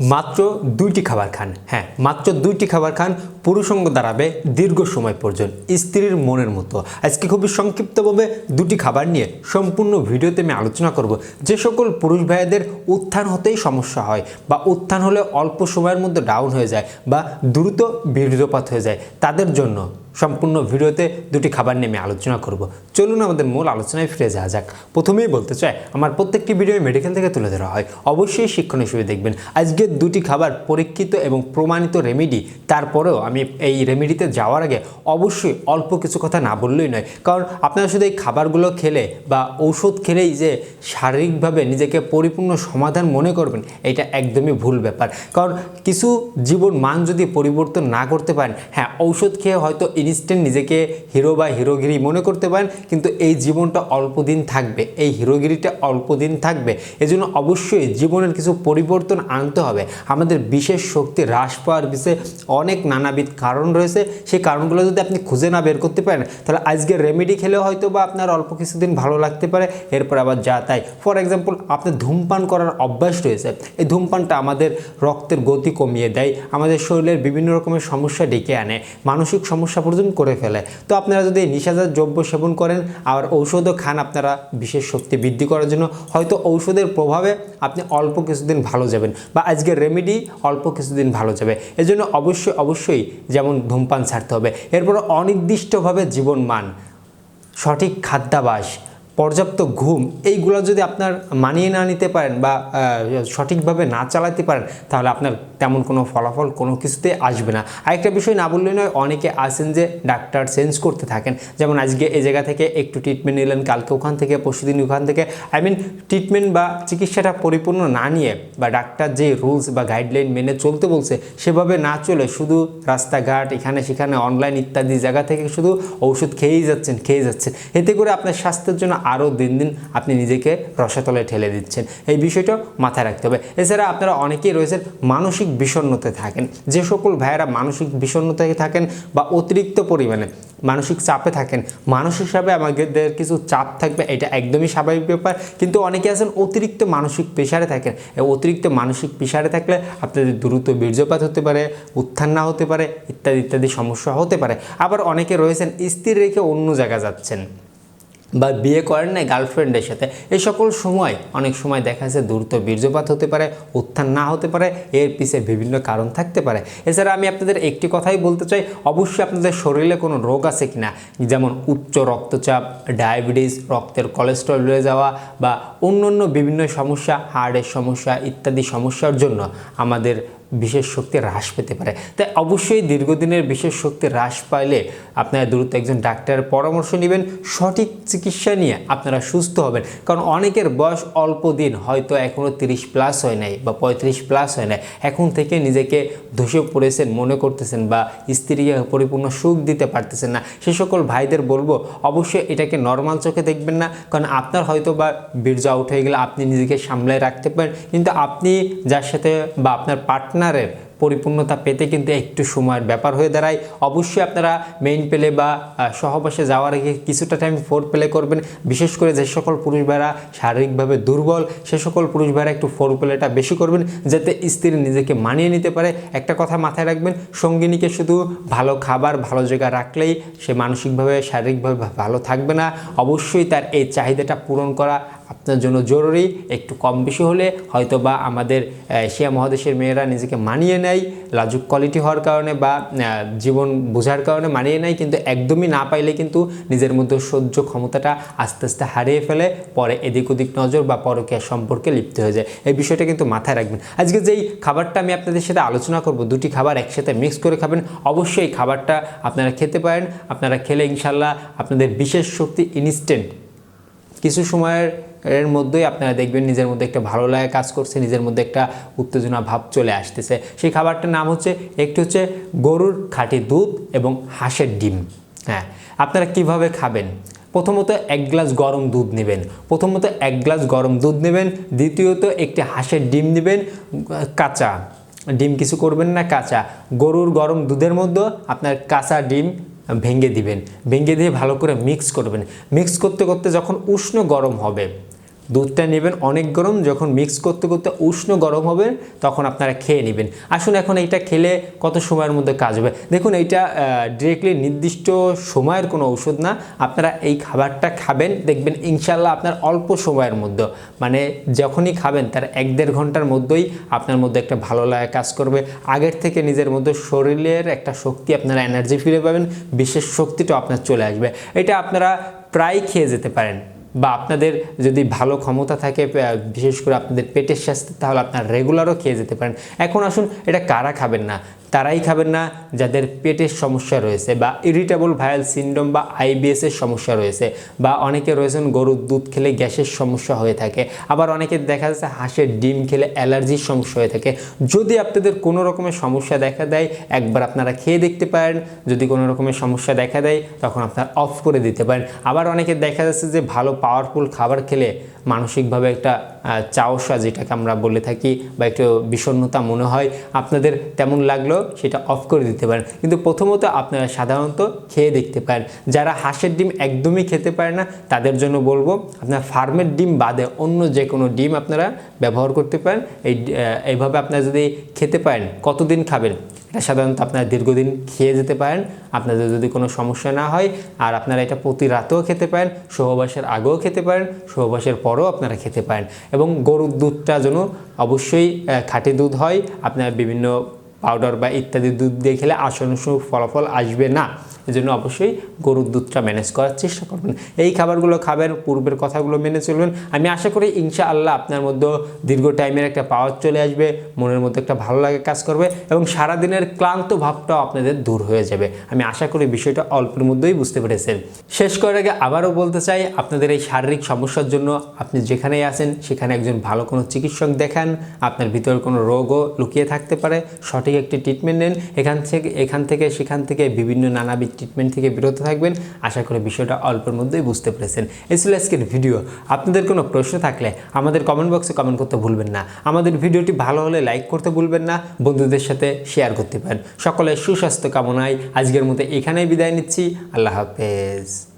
মাত্র দুইটি খাবার খান। হ্যাঁ মাত্র দুইটি খাবার খান পুরুষঙ্গ দাঁড়াবে দীর্ঘ সময় পর্যন্ত স্ত্রীর মনের মতো। আজকে খুবই সংক্ষিপ্তভাবে দুটি খাবার নিয়ে সম্পূর্ণ ভিডিওতে আমি আলোচনা করব। যে সকল পুরুষ ভাইদের উত্থান হতেই সমস্যা হয় বা উত্থান হলে অল্প সময়ের মধ্যে ডাউন হয়ে যায় বা দ্রুত বীর্যপাত হয়ে যায়, তাদের জন্য সম্পূর্ণ ভিডিওতে দুটি খাবার নিয়ে আমি আলোচনা করব। চলুন আমাদের মূল আলোচনায় ফিরে যাওয়া যাক। প্রথমেই বলতে চাই, আমার প্রত্যেকটি ভিডিও মেডিকেল থেকে তুলে ধরা হয়। অবশ্যই শিক্ষণ হিসেবে দেখবেন। আজকে দুটি খাবার পরীক্ষিত এবং প্রমাণিত রেমেডি তারপরেও আমি এই রেমেডিতে যাওয়ার আগে অবশ্যই অল্প কিছু কথা না বললেই নয়। কারণ আপনারা শুধু এই খাবারগুলো খেলে বা ঔষধ খেলেই যে শারীরিকভাবে নিজেকে পরিপূর্ণ সমাধান মনে করবেন, এটা একদমই ভুল ব্যাপার। কারণ কিছু জীবন মান যদি পরিবর্তন না করতে পারেন হ্যাঁ ঔষধ খেয়ে হয়তো ইনস্ট্যান্ট নিজেকে হিরো বা হিরোগিরি মনে করতে পারেন, কিন্তু এই জীবনটা অল্প দিন থাকবে, এই হিরোগিরিটা অল্প দিন থাকবে। এজন্য অবশ্যই জীবনের কিছু পরিবর্তন আনতে হবে। আমাদের বিশেষ শক্তি হ্রাস পাওয়ার বিষয়ে অনেক নানাবিধ কারণ রয়েছে, সেই কারণগুলো যদি আপনি খুঁজে না বের করতে পারেন, তাহলে আজকে রেমেডি খেলে হয়তো বা আপনার অল্প কিছুদিন ভালো লাগতে পারে, এরপর আবার যা তাই। ফর এক্সাম্পল আপনার ধূমপান করার অভ্যাস রয়েছে, এই ধূমপানটা আমাদের রক্তের গতি কমিয়ে দেয়, আমাদের শরীরের বিভিন্ন রকমের সমস্যা ডেকে আনে, মানসিক সমস্যা পর্যন্ত করে ফেলে। তো আপনারা যদি নিশাজার দ্রব্য সেবন করেন আর ঔষধও খান আপনারা, বিশেষ শক্তি বৃদ্ধি করার জন্য, হয়তো ঔষধের প্রভাবে আপনি অল্প কিছুদিন ভালো যাবেন, বা আজকের রেমেডি অল্প কিছুদিন ভালো যাবে। এজন্য অবশ্যই অবশ্যই যেমন ধূমপান ছাড়তে হবে। এরপর অনির্দিষ্টভাবে জীবন মান সঠিক খাদ্যাভাস পর্যাপ্ত ঘুম, এইগুলো যদি আপনার মানিয়ে না নিতে পারেন বা সঠিকভাবে না চালাতে পারেন, তাহলে আপনার তেমন কোনো ফলাফল কোনো কিছুতে আসবে না। আরেকটা বিষয় না বললে নয়, অনেকে আছেন যে ডাক্তার চেঞ্জ করতে থাকেন। যেমন আজকে এ জায়গা থেকে একটু ট্রিটমেন্ট নিলেন, কালকে ওখান থেকে, পরশুদিন ওখান থেকে। আই মিন ট্রিটমেন্ট বা চিকিৎসাটা পরিপূর্ণ না নিয়ে বা ডাক্তার যে রুলস বা গাইডলাইন মেনে চলতে বলছে, সেভাবে না চলে শুধু রাস্তাঘাট, এখানে সেখানে অনলাইন ইত্যাদি জায়গা থেকে শুধু ওষুধ খেয়েই যাচ্ছেন, খেয়ে যাচ্ছেন এতে করে আপনার স্বাস্থ্যের জন্য আরও দিন দিন আপনি নিজেকে রসাতলে ঠেলে দিচ্ছেন। এই বিষয়টাও মাথায় রাখতে হবে। এছাড়া আপনারা অনেকেই রয়েছেন মানসিক বিষণ্ণতে থাকেন। যে সকল ভাইয়েরা মানসিক বিষণ্ণতায় থাকেন বা অতিরিক্ত পরিমাণে মানসিক চাপে থাকেন, মানসিক হিসাবে আমাদের কিছু চাপ থাকবে, এটা একদমই স্বাভাবিক ব্যাপার। কিন্তু অনেকে আছেন অতিরিক্ত মানসিক প্রেশারে থাকেন। অতিরিক্ত মানসিক প্রেশারে থাকলে আপনাদের দ্রুত বীর্যপাত হতে পারে, উত্থান না হতে পারে, ইত্যাদি ইত্যাদি সমস্যা হতে পারে। আবার অনেকে রয়েছেন স্থির রেখে অন্য জায়গা যাচ্ছেন। বা বিয়ে করেন না গার্লফ্রেন্ডের সাথে। এই সকল সময়, অনেক সময় দেখা যাচ্ছে দ্রুত বীর্যপাত হতে পারে, উত্থান না হতে পারে, এর পিছে বিভিন্ন কারণ থাকতে পারে। এছাড়া আমি আপনাদের একটি কথাই বলতে চাই, অবশ্যই আপনাদের শরীরে কোনো রোগ আছে কি না যেমন উচ্চ রক্তচাপ, ডায়াবেটিস, রক্তের কোলেস্ট্রল বেড়ে যাওয়া বা অন্য অন্য বিভিন্ন সমস্যা হার্টের সমস্যা ইত্যাদি সমস্যার জন্য আমাদের বিশেষ শক্তি হ্রাস পেতে পারে। তাই অবশ্যই দীর্ঘদিনের বিশেষ শক্তি হ্রাস পাইলে আপনারা দ্রুত একজন ডাক্তারের পরামর্শ নেবেন, সঠিক চিকিৎসা নিয়ে আপনারা সুস্থ হবেন। কারণ অনেকের বয়স অল্প দিন, হয়তো এখনও তিরিশ প্লাস হয় নাই বা পঁয়ত্রিশ প্লাস হয় নাই। এখন থেকে নিজেকে ধসে পড়েছেন, মনে করতেছেন বা স্ত্রীকে পরিপূর্ণ সুখ দিতে পারতেছেন না। সে সকল ভাইদের বলব, অবশ্যই এটাকে নর্মাল চোখে দেখবেন না। কারণ আপনার হয়তো বা বীর্য আউট হয়ে গেলে আপনি নিজেকে সামলায় রাখতে পারেন। কিন্তু আপনি যার সাথে বা আপনার পার্টনারের পরিপূর্ণতা পেতে কিন্তু একটু সময়ের ব্যাপার হয়ে দাঁড়ায়। অবশ্যই আপনারা মেইন পেলে বা সহবাসে যাওয়ার আগে কিছুটা টাইম ফোর প্লে করবেন। বিশেষ করে যে সকল পুরুষ ভাইরা শারীরিকভাবে দুর্বল, সে সকল পুরুষ ভাইরা একটু ফোর প্লেটা বেশি করবেন, যাতে স্ত্রী নিজেকে মানিয়ে নিতে পারে। একটা কথা মাথায় রাখবেন, সঙ্গিনীকে শুধু ভালো খাবার, ভালো জায়গা রাখলেই সে মানসিকভাবে, শারীরিকভাবে ভালো থাকবে না। অবশ্যই তার এই চাহিদাটা পূরণ করা আপনার জন্য জরুরি, একটু কম বেশি হলে হয়তো বা আমাদের এশিয়া মহাদেশের মেয়েরা নিজেকে মানিয়ে নেয়, লাজুক কোয়ালিটি হওয়ার কারণে বা জীবন বোঝার কারণে মানিয়ে নেয়, কিন্তু একদমই না পাইলে কিন্তু নিজের মধ্যে সহ্য ক্ষমতাটা আস্তে আস্তে হারিয়ে ফেলে, পরে এদিক ওদিক নজর বা পরকীয়া সম্পর্কে লিপ্ত হয়ে যায়। এই বিষয়টা কিন্তু মাথায় রাখবেন। আজকে যেই খাবারটা আমি আপনাদের সাথে আলোচনা করব, দুটি খাবার একসাথে মিক্স করে খাবেন, অবশ্যই খাবারটা আপনারা খেতে পারেন। আপনারা খেলে ইনশাল্লাহ আপনাদের বিশেষ শক্তি ইনস্ট্যান্ট কিছু সময়ের এর মধ্যেই আপনারা দেখবেন নিজের মধ্যে একটা ভালো লাগা কাজ করছে, নিজের মধ্যে একটা উত্তেজনা ভাব চলে আসতেছে। সেই খাবারটার নাম হচ্ছে, একটি হচ্ছে গরুর খাঁটি দুধ এবং হাঁসের ডিম। হ্যাঁ আপনারা কীভাবে খাবেন? প্রথমত এক গ্লাস গরম দুধ নেবেন। প্রথমত এক গ্লাস গরম দুধ নেবেন। দ্বিতীয়ত একটি হাঁসের ডিম নেবেন। কাঁচা ডিম কিছু করবেন না, কাঁচা। গরুর গরম দুধের মধ্যে আপনার কাঁচা ডিম ভেঙে দিবেন। ভেঙে দিয়ে ভালো করে মিক্স করবেন। মিক্স করতে করতে যখন উষ্ণ গরম হবে দুধটা নেবেন অনেক গরম, যখন মিক্স করতে করতে উষ্ণ গরম হবে, তখন আপনারা খেয়ে নেবেন। আসুন এখন এইটা খেলে কত সময়ের মধ্যে কাজ হবে। দেখুন, এইটা ডিরেক্টলি নির্দিষ্ট সময়ের কোনো ওষুধ না। আপনারা এই খাবারটা খাবেন, দেখবেন ইনশাল্লাহ আপনার অল্প সময়ের মধ্যে। মানে যখনই খাবেন, তার এক দেড় ঘণ্টার মধ্যেই আপনার মধ্যে একটা ভালো লাগা কাজ করবে। আগের থেকে নিজের মধ্যে শরীরের একটা শক্তি আপনারা এনার্জি ফিরে পাবেন, বিশেষ শক্তিটা আপনার চলে আসবে। এটা আপনারা প্রায় খেয়ে যেতে পারেন। বা আপনাদের যদি ভালো ক্ষমতা থাকে বিশেষ করে আপনাদের পেটের স্বাস্থ্য, তাহলে আপনার রেগুলারও খেয়ে যেতে পারেন। এখন আসুন, এটা কারা খাবেন না? তারাই খাবেন না যাদের পেটের সমস্যা রয়েছে বা ইরিটেবল ভাইরাল সিন্ড্রোম বা আইবিএস এর সমস্যা রয়েছে বা অনেকে রয়েছেন গরুর দুধ খেলে গ্যাসের সমস্যা হয়ে থাকে। আবার অনেকে দেখা যাচ্ছে হাঁসের ডিম খেলে অ্যালার্জির সমস্যা হয়ে থাকে। যদি আপনাদের কোনো রকমের সমস্যা দেখা দেয়, একবার আপনারা খেয়ে দেখতে পারেন। যদি কোনো রকমের সমস্যা দেখা দেয়, তখন আপনার অফ করে দিতে পারেন। আবার অনেকে দেখা যাচ্ছে যে ভালো পাওয়ারফুল খাবার খেলে মানসিকভাবে একটা চাওসা যেটাকে আমরা বলে থাকি বা একটু বিষণ্ণতা মনে হয়, আপনাদের তেমন লাগল সেটা অফ করে দিতে পারেন। কিন্তু প্রথমত আপনারা সাধারণত খেয়ে দেখতে পারেন। যারা হাঁসের ডিম একদমই খেতে পারে না, তাদের জন্য বলব, আপনার ফার্মের ডিম বাদে অন্য যে কোনো ডিম আপনারা ব্যবহার করতে পারেন। এই এইভাবে আপনারা যদি খেতে পারেন, কতদিন খাবেন? এটা সাধারণত আপনারা দীর্ঘদিন খেয়ে যেতে পারেন। আপনাদের যদি কোনো সমস্যা না হয়, আর আপনারা এটা প্রতি রাতেও খেতে পারেন সহবাসের আগেও খেতে পারেন সহবাসের পরেও আপনারা খেতে পারেন। এবং গরুর দুধটা যেন অবশ্যই খাঁটি দুধ হয়। আপনার বিভিন্ন পাউডার বা ইত্যাদি দুধ দিয়ে খেলে আসন ফলাফল আসবে না। এজন্য অবশ্যই গরুর দুধটা ম্যানেজ করার চেষ্টা করবেন। এই খাবারগুলো খাবেন, পূর্বের কথাগুলো মেনে চলবেন। আমি আশা করি ইনশা আল্লাহ আপনার মধ্যে দীর্ঘ টাইমের একটা পাওয়ার চলে আসবে, মনের মধ্যে একটা ভালো লাগে কাজ করবে এবং সারাদিনের ক্লান্ত ভাবটাও আপনাদের দূর হয়ে যাবে। আমি আশা করি বিষয়টা অল্পের মধ্যেই বুঝতে পেরেছেন। শেষ করার আগে আবারও বলতে চাই, আপনাদের এই শারীরিক সমস্যার জন্য আপনি যেখানেই আছেন, সেখানে একজন ভালো কোনো চিকিৎসক দেখান। আপনার ভিতরে কোনো রোগও লুকিয়ে থাকতে পারে। সঠিক একটি ট্রিটমেন্ট নেন। এখান থেকে এখান থেকে, সেখান থেকে বিভিন্ন নানাবিধ ট্রিটমেন্ট থেকে বিরত থাকবেন। আশা করি বিষয়টা অল্পের মধ্যেই বুঝতে পেরেছেন। এই ছিল আজকের ভিডিও। আপনাদের কোনো প্রশ্ন থাকলে আমাদের কমেন্ট বক্সে কমেন্ট করতে ভুলবেন না। আমাদের ভিডিওটি ভালো হলে লাইক করতে ভুলবেন না। বন্ধুদের সাথে শেয়ার করতে পারেন। সকলের সুস্বাস্থ্য কামনায় আজকের মতো এখানেই বিদায় নিচ্ছি। আল্লাহ হাফেজ।